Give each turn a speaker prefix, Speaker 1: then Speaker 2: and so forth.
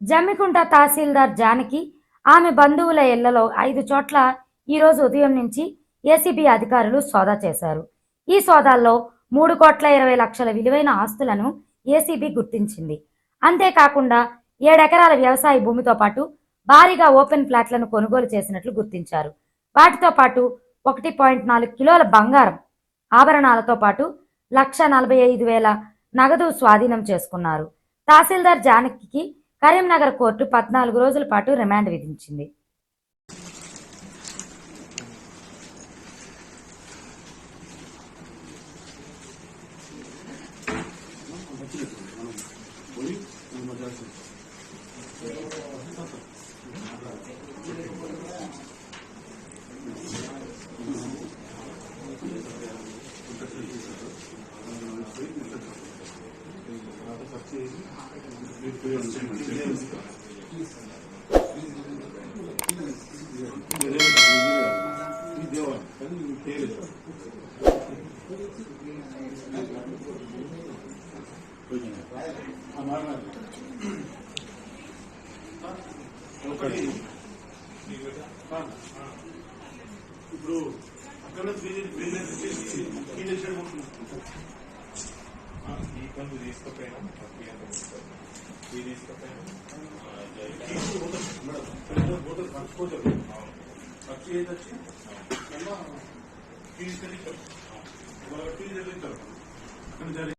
Speaker 1: జమ్మికుంట తహసీల్దార్ జానకి ఆమె బంధువుల ఇళ్ళలో ఐదు చోట్ల ఈరోజు ఉదయం నుంచి ఏసీబీ అధికారులు సోదా చేశారు. ఈ సోదాల్లో మూడు కోట్ల ఇరవై లక్షల విలువైన ఆస్తులను ఏసీబీ గుర్తించింది. అంతేకాకుండా ఏడెకరాల వ్యవసాయ భూమితో పాటు భారీగా ఓపెన్ ఫ్లాట్లను కొనుగోలు చేసినట్లు గుర్తించారు. వాటితో పాటు ఒకటి పాయింట్ నాలుగు కిలోల బంగారం ఆభరణాలతో పాటు లక్ష నలభై ఐదు వేల నగదు స్వాధీనం చేసుకున్నారు. తహసీల్దార్ జానకి కరీంనగర్ కోర్టు పద్నాలుగు రోజుల పాటు రిమాండ్ విధించింది.
Speaker 2: ఇప్పుడు అక్కడ బిజినెస్ బిజినెస్
Speaker 3: ఈ పనులు తీసుకుపోయినా ఈ తీసుకుపోయినా
Speaker 2: మేడం ఖర్చు ఖర్చు ఏది వచ్చి తీసుకెళ్ళి ఫీజు చెల్లించారు అక్కడ జరిగి